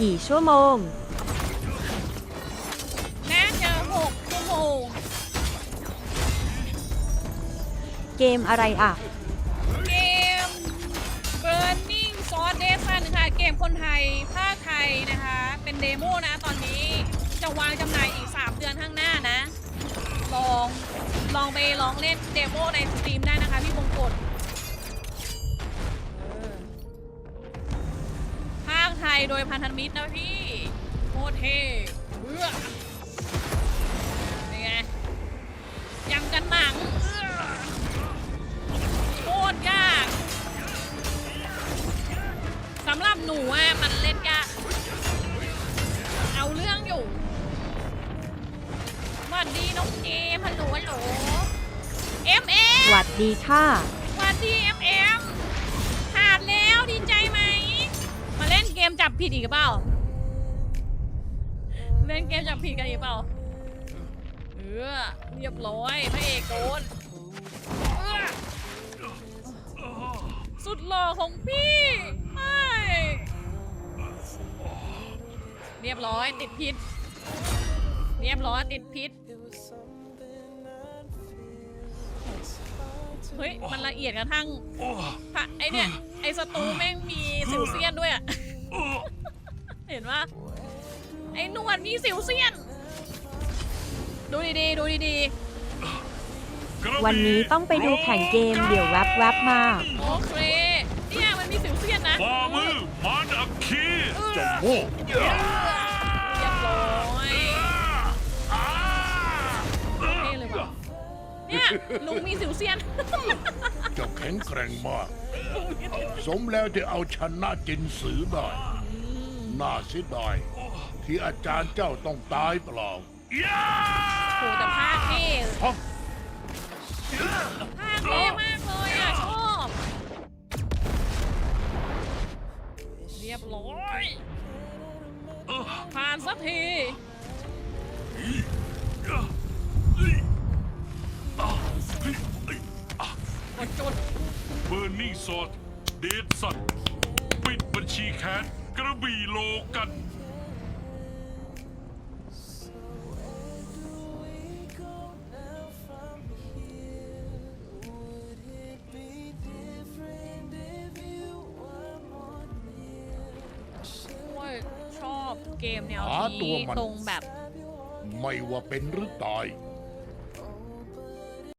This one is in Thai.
กี่ชั่วโมง น่าจะหกชั่วโมงเกมอะไรอะ เกม Burning Sword d e s ค่ะเกมคนไทย ภาคไทยนะคะ เป็นเดโมนะตอนนี้จะวางจำหน่ายอีก 3 เดือนข้างหน้านะ ลองลองไปลองเล่นเดโมใน ทยโดยพันธมิตรนะพี่โคตรเท่เบื่อนี่ไงยังกันหนังเอื้อโคตรยากสำหรับหนูอะมันเล่นยากเอาเรื่องอยู่สวัสดีน้องเจมส์ฮัลโหลฮัลโหลเอ็มเอ็สมวัสดีค่ะ สวัสดีเอ็มเอ็ม จับผิดอีกเปล่าเล่นเกมจับผิดกันอีกเปล่าเออเรียบร้อยพระเอกโดนเอื้อสุดหล่อของพี่ไม่เรียบร้อยติดพิษ เรียบร้อยติดพิษเฮ้ย มันละเอียดกระทั่งพระไอเนี่ย ไอสตูแม่งมีสิวเซียนด้วยอะ เห็นว่าไอหนวดมีสิวเซียน ดูดีๆ ดูดีวันนี้ต้องไปดูแข่งเกมเดี๋ยวแวบแวบๆมา ๆ โอเค เนี่ยมันมีสิวเซียนนะฝ่ามือมารอัคคีเออเจ้าโง่เรียบร้อยเท่เลยว่ะเนี่ยลุงมีสิวเซียน เจ้าแข็งแกร่งมาก สมแล้วที่เอาชนะจินสือได้ น่าเสียดายที่อาจารย์เจ้าต้องตายเปล่าย่าโหแต่ภาคเท่ฮะภาคเท่มากเลยอะชอบ เรียบร้อยผ่านสักทีกดจุดเบอร์นิ่งสดเดดสัตว์ปิดบัญชีแค้นก ระบี่โลกัน โอ้ยชอบเกมแนวหาตัวนี้มัน ตรงแบบ ไม่ว่าเป็นหรือตาย